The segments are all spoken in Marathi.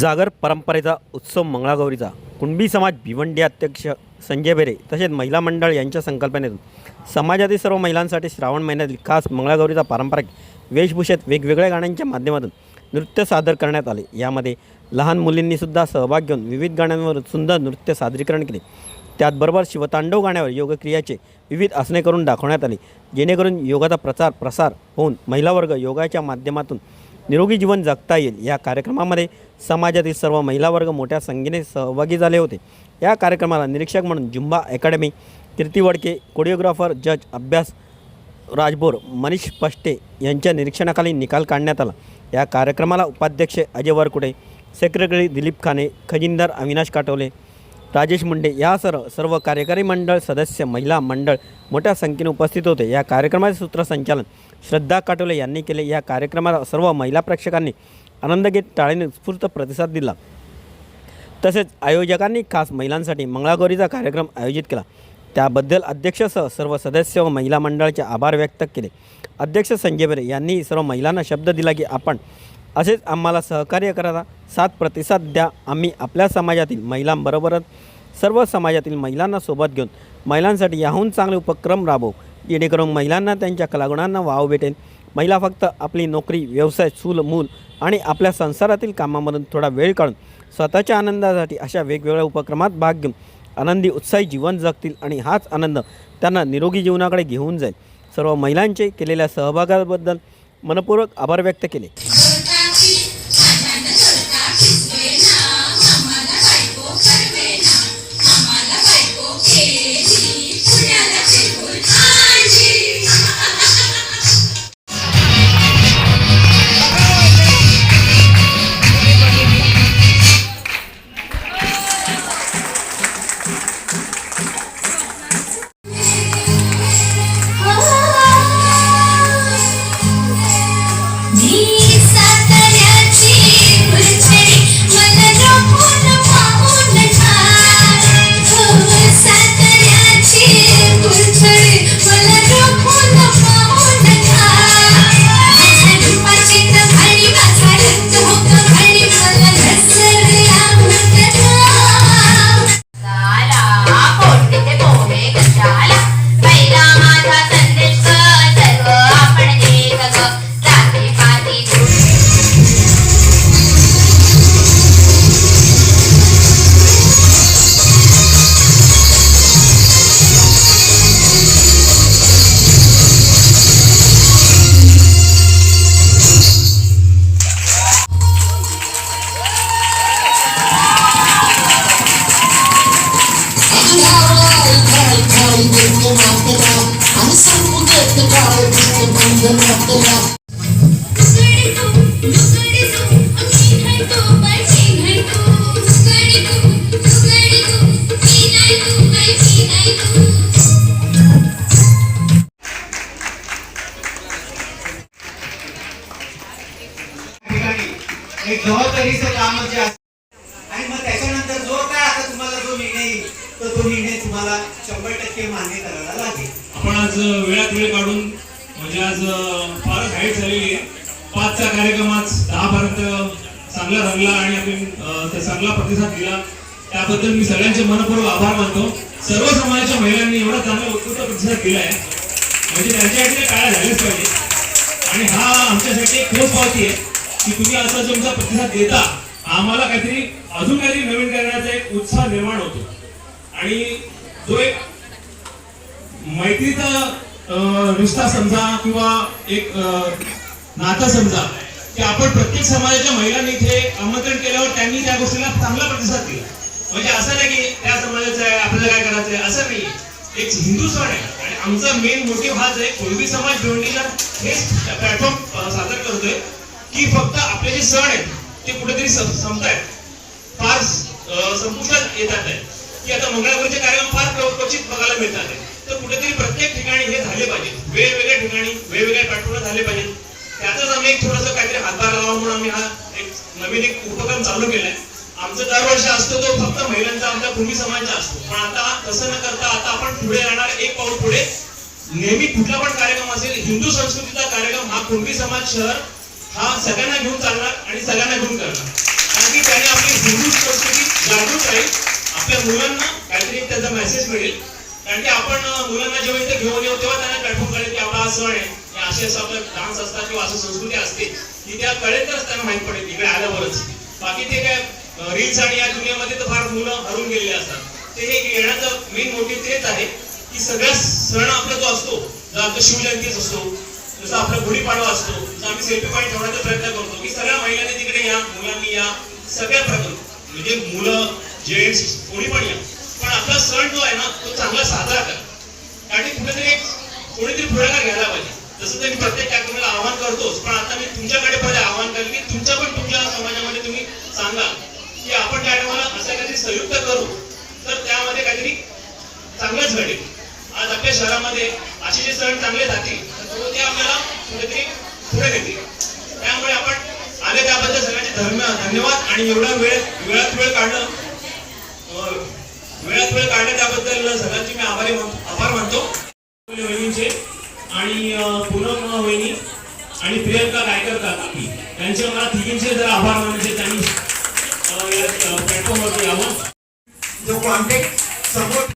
जागर परंपरेचा उत्सव मंगळागौरीचा. कुणबी समाज भिवंडी अध्यक्ष संजय बेरे तसेच महिला मंडळ यांच्या संकल्पनेतून समाजातील सर्व महिलांसाठी श्रावण महिन्यातील खास मंगळागौरीचा पारंपरिक वेशभूषेत वेगवेगळ्या गाण्यांच्या माध्यमातून नृत्य सादर करण्यात आले. यामध्ये लहान मुलींनीसुद्धा सहभाग घेऊन विविध गाण्यांवर सुंदर नृत्य सादरीकरण केले. त्याचबरोबर शिवतांडव गाण्यावर योगक्रियाचे विविध आसने करून दाखवण्यात आले. जेणेकरून योगाचा प्रचार प्रसार होऊन महिला वर्ग योगाच्या माध्यमातून निरोगी जीवन जगता येईल. या कार्यक्रमामध्ये समाजातील सर्व महिला वर्ग मोठ्या संख्येने सहभागी झाले होते. या कार्यक्रमाला निरीक्षक म्हणून zumba academy Kirti Wadke choreographer जज अभ्यास राजभोर मनीष पष्टे यांच्या निरीक्षणाखाली निकाल काढण्यात आला. या कार्यक्रमाला उपाध्यक्ष अजय वरकुटे सेक्रेटरी दिलीप खाने खजिनदार अविनाश काटवले राजेश मुंडे यासह सर्व कार्यकारी मंडळ सदस्य महिला मंडळ मोठ्या संख्येने उपस्थित होते. या कार्यक्रमाचे सूत्रसंचालन श्रद्धा काटोले यांनी केले. या कार्यक्रमाला सर्व महिला प्रेक्षकांनी आनंद घेत टाळीने उत्स्फूर्त प्रतिसाद दिला. तसेच आयोजकांनी खास महिलांसाठी मंगळागौरीचा कार्यक्रम आयोजित केला. त्याबद्दल अध्यक्षसह सर्व सदस्य व महिला मंडळाचे आभार व्यक्त केले. अध्यक्ष संजय बेरे यांनी सर्व महिलांना शब्द दिला की आपण असेच आम्हाला सहकार्य करा. साथ प्रतिसाद द्या. आम्ही आपल्या समाजातील महिलांबरोबरच सर्व समाजातील महिलांना सोबत घेऊन महिलांसाठी याहून चांगले उपक्रम राबवू. जेणेकरून महिलांना त्यांच्या कलागुणांना वाव भेटेल. महिला फक्त आपली नोकरी व्यवसाय चूल मूल आणि आपल्या संसारातील कामामधून थोडा वेळ काढून स्वतःच्या आनंदासाठी अशा वेगवेगळ्या उपक्रमात भाग घेऊन आनंदी उत्साही जीवन जगतील आणि हाच आनंद त्यांना निरोगी जीवनाकडे घेऊन जाईल. सर्व महिलांचे केलेल्या सहभागाबद्दल मनपूर्वक आभार व्यक्त केले. जबाबदारीचं काम जे असतं मान्य करायला लागेल. आपण आज वेळात वेळ काढून म्हणजे आज फार फारच हाईट झालेली आहे. पाचचा कार्यक्रम आज दहा पर्यंत चांगला रंगला आणि आपण चांगला प्रतिसाद दिला. त्याबद्दल मी सगळ्यांचे मनपूर्वक आभार मानतो. सर्व समाजाच्या महिलांनी एवढा चांगला उत्कृष्ट प्रतिसाद दिला आहे म्हणजे त्यांच्यासाठी काय झालेच पाहिजे. आणि हा आमच्यासाठी एक ठोस पावती आहे की तुम्ही असा तुमचा प्रतिसाद देता आम्हाला काहीतरी अजून काहीतरी नवीन करण्याचा एक उत्साह निर्माण होतो. आणि जो एक मैत्रीचा अं, रिश्ता समजा किंवा एक नातं समजा की आपण प्रत्येक समाजाच्या महिलांनी इथे आमंत्रण केल्यावर त्यांनी त्या गोष्टीला चांगला प्रतिसाद दिला. म्हणजे असं नाही की त्या समाजाचं आहे आपल्याला काय करायचं आहे असं नाही. एक हिंदू सण आहे आणि आमचा मेन मोटिव्ह हाच आहे पूर्वी समाज भिवंडीला हेच प्लॅटफॉर्म सादर करतोय की फक्त आपले जे सण आहेत ते कुठेतरी सं- संपतायत. फार संपुष्टात येतात. आहे की आता मंगळागौरीचे कार्यक्रम फार क्वचित बघायला मिळतात. आहे तर कुठेतरी प्रत्येक ठिकाणी हे झाले पाहिजे. वेगवेगळ्या ठिकाणी वेगवेगळ्या प्लॅटफॉर्मला झाले पाहिजेत. त्याचाच आम्ही एक थोडंसं काहीतरी हातभार लावा म्हणून आम्ही हा एक नवीन एक उपक्रम चालू केलाय. आमचं दरवर्षी असतो तो फक्त महिलांचा आमच्या भूमी समाजचा असतो. पण आता तसं न करता आता आपण पुढे जाणार एक पाऊल पुढे. नेहमी कुठला पण कार्यक्रम असेल हिंदू संस्कृतीचा कार्यक्रम हा कुणबी समाज शहर हा सगळ्यांना घेऊन चालणार आणि सगळ्यांना घेऊन करणार. कारण की त्याने राहील. आपल्या मुलांना काहीतरी त्याचा मेसेज मिळेल. कारण की आपण मुलांना जेव्हा इथे घेऊन येऊ तेव्हा त्यांना कन्फर्म कळेल की आपला हा सण आहे. असे असं आपलं डान्स असतात किंवा असं संस्कृती असते की त्या कळेलच त्यांना माहीत पडेल इकडे आल्यावरच. बाकी ते काय रील्स आणि या दुनियामध्ये तर फार मुलं हरून गेलेले असतात. ते हे येण्याचं मेन मोटिव्ह तेच आहे की सगळ्या सण आपला जो असतो जो आपला शिवजयंतीच असतो जसं आपला गुढीपाडवा असतो जसं आम्ही सेल्फी पॉईंट ठेवण्याचा प्रयत्न करतो की सगळ्या महिलांनी तिकडे या मुलांनी या सगळ्या प्रकार. म्हणजे मुलं जेंट्स कोणी पण या पण आपला सण जो आहे ना तो चांगला साजरा करा कारण की कुठेतरी एक कोणीतरी पुढाकार घ्यायला पाहिजे तसं तर मी प्रत्येक कार्यक्रमाला आवाहन करतोच पण आता मी तुमच्याकडे पहिले आवाहन करेन की तुमच्या पण तुमच्या समाजामध्ये तुम्ही सांगा की आपण त्या टायमाला असं काहीतरी संयुक्त करू तर त्यामध्ये काहीतरी चांगलंच घडेल. आज आपल्या शहरामध्ये असे जे सण चांगले जातील तर ते आपल्याला कुठेतरी पुढे नेतील. त्यामुळे आपण आले त्याबद्दल सगळ्यांचे धर्म धन्यवाद आणि एवढा वेळ वेळात वेळ काढणं वेळात वेळ काढणं त्याबद्दल सगळ्यांची मी आभारी आभार मानतो. आणि पुन्हा पूनम काय आणि त्यांचे मला तिघींचे जर आभार मानायचे त्यांनी अं, या प्लॅटफॉर्मवरती यावं. जो कॉन्टॅक्ट सपोर्ट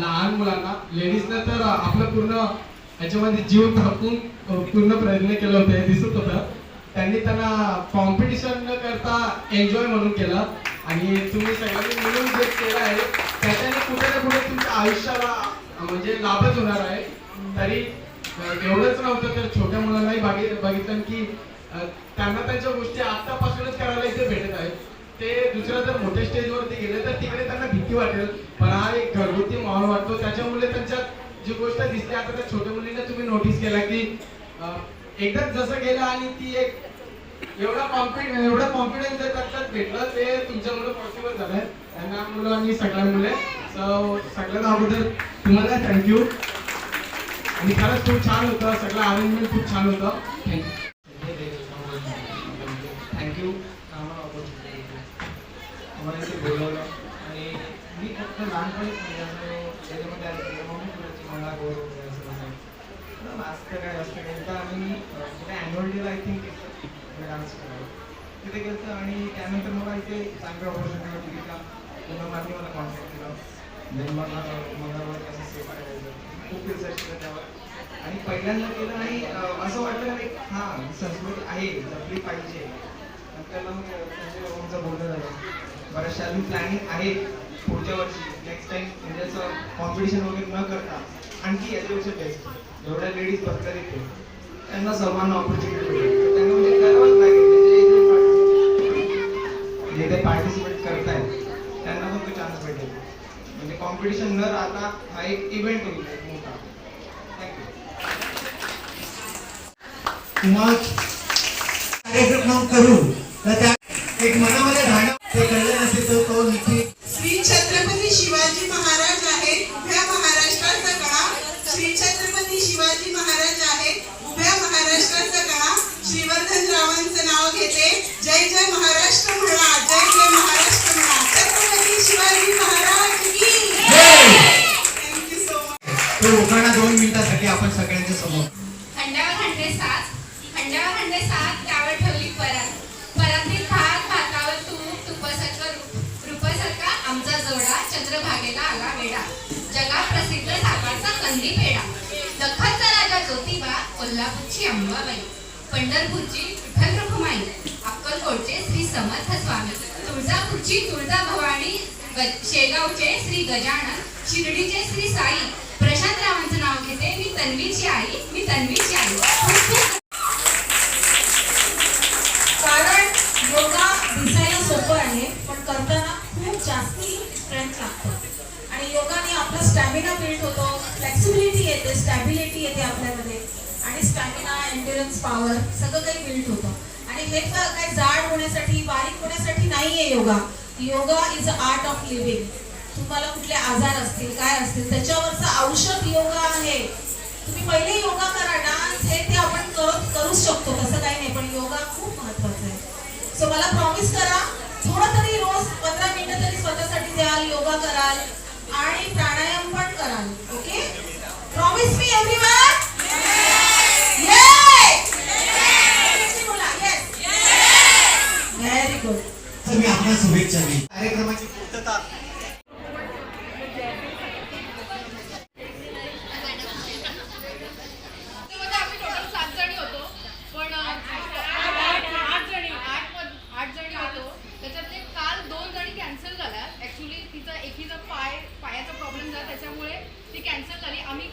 लहान मुलांना लेडीजनं तर आपलं पूर्ण याच्यामध्ये जीव थापून पूर्ण प्रयत्न केला होता दिसत होतं. त्यांनी त्यांना कॉम्पिटिशन न करता एन्जॉय म्हणून केलं. आणि तुम्ही सगळ्यांनी मिळून जे केलं आहे त्याच्याने कुठे ना कुठे तुमच्या आयुष्याला म्हणजे लाभच होणार आहे. तरी एवढंच नव्हतं तर छोट्या मुलांनाही बघितलं की त्यांना त्यांच्या गोष्टी आतापासूनच करायला इथे भेटत आहेत. ते दुसरं जर मोठ्या स्टेजवरती गेले तर तिकडे त्यांना भीती वाटेल. पण हा एक घरगुती माहोल वाटतो. त्याच्यामुळे त्यांच्यात जी गोष्ट दिसते आता त्या छोट्या मुलींना तुम्ही नोटीस केला की एकदाच जसं गेलं आणि ती एक एवढा कॉन्फिडन्स एवढा कॉन्फिडन्स जर त्याच्यात भेटलं ते तुमच्यामुळे पॉसिबल झालंय. त्यांना मुलं आणि सगळ्या मुले. सो सगळ्यांना अगोदर तुम्हाला थँक्यू आणि खरंच खूप छान होतं. सगळं अरेंजमेंट खूप छान होतं. थँक्यू आम्हाला बोलवलं. आणि मी फक्त लहानपणीच म्हणजे त्याच्यामध्ये आलं. की मम्मी तुझ्याची मला गोड वगैरे असं असं असतं काय असतं काय. तर आम्ही अं, कुठे ॲन्युअल डेला आय थिंक डान्स करायला तिथे गेलं आणि त्यानंतर मला इथे चांगली ऑपॉर्च्युनिटी होती की पुन्हा माझी मला कॉन्टॅक्ट केला. देन मला मंगळवार कसं सेफ करायचं खूप रिसर्च केलं त्यावर आणि पहिल्यांदा केलं आणि असं वाटलं एक हां ही संस्कृती आहे जपली पाहिजे. त्याला मग संजय बाबांचं बोलणं झालं. अशा अजून प्लॅनिंग आहे पुढच्या वर्षी. नेक्स्ट टाइम म्हणजे असं कॉम्पिटिशन वगैरे न करता आणखी याच्यापेक्षा बेस्ट जेवढ्या लेडीज बघतात येते त्यांना सर्वांना ऑपॉर्च्युनिटी मिळेल त्यांना म्हणजे करावंच लागेल. जे ते पार्टिसिपेट करतायत. त्यांना पण तो चान्स भेटेल. म्हणजे कॉम्पिटिशन न राहता हा एक इव्हेंट होईल. एक मोठा. थँक्यू मग कार्यक्रम करू तर त्या एक मनामध्ये आपण सगळ्यांच्या समोर. खंड्यावर खंडे सात. खंड्यावर खंडे सात त्यावर ठेवली परात परातीत भात भातावर तूप तुपासारखं रूप. आमचा जोडा चंद्रभागेला आला वेडा जगा प्रसिद्ध सापाचा कंदी पेढा. दखतचा राजा ज्योतिबा कोल्हापूरची अंबाबाई. पंढरपूरची विठ्ठल रखुमाई अक्कलकोटचे श्री समर्थ स्वामी. तुळजापूरची तुळजा भवानी शेगावचे श्री गजानन. शिर्डीचे श्री साई. प्रशांत नाव घेते? मी तन्वीची आई मी तन्वीची आई. कारण योगा दिसायला सोपं आहे पण करताना खूप जास्ती स्ट्रेंथ लागतो. आणि योगाने आपला स्टॅमिना बिल्ड होतो फ्लेक्सिबिलिटी येते स्टॅबिलिटी येते आपल्यामध्ये. आणि स्टॅमिना एन्ड्युरन्स पॉवर सगळं काही बिल्ड होतं. आणि हे काय जाड होण्यासाठी बारीक होण्यासाठी नाही आहे yoga. Yoga is a art of living तुम्हाला कुठले आजार असतील काय असतील त्याच्यावर तुम्ही पहिले योगा करा डान्स हे ते आपण करत करूच शकतो तसं काही नाही पण योगा खूप महत्त्वाचा आहे सो मला प्रॉमिस करा थोडं तरी रोज पंधरा मिनिटं तरी स्वतःसाठी द्याल योगा कराल आणि प्राणायाम पण कराल ओके प्रॉमिस मी एव्हरीवन व्हेरी गुड तर आपल्या शुभेच्छा कार्यक्रमाची पूर्तता আমি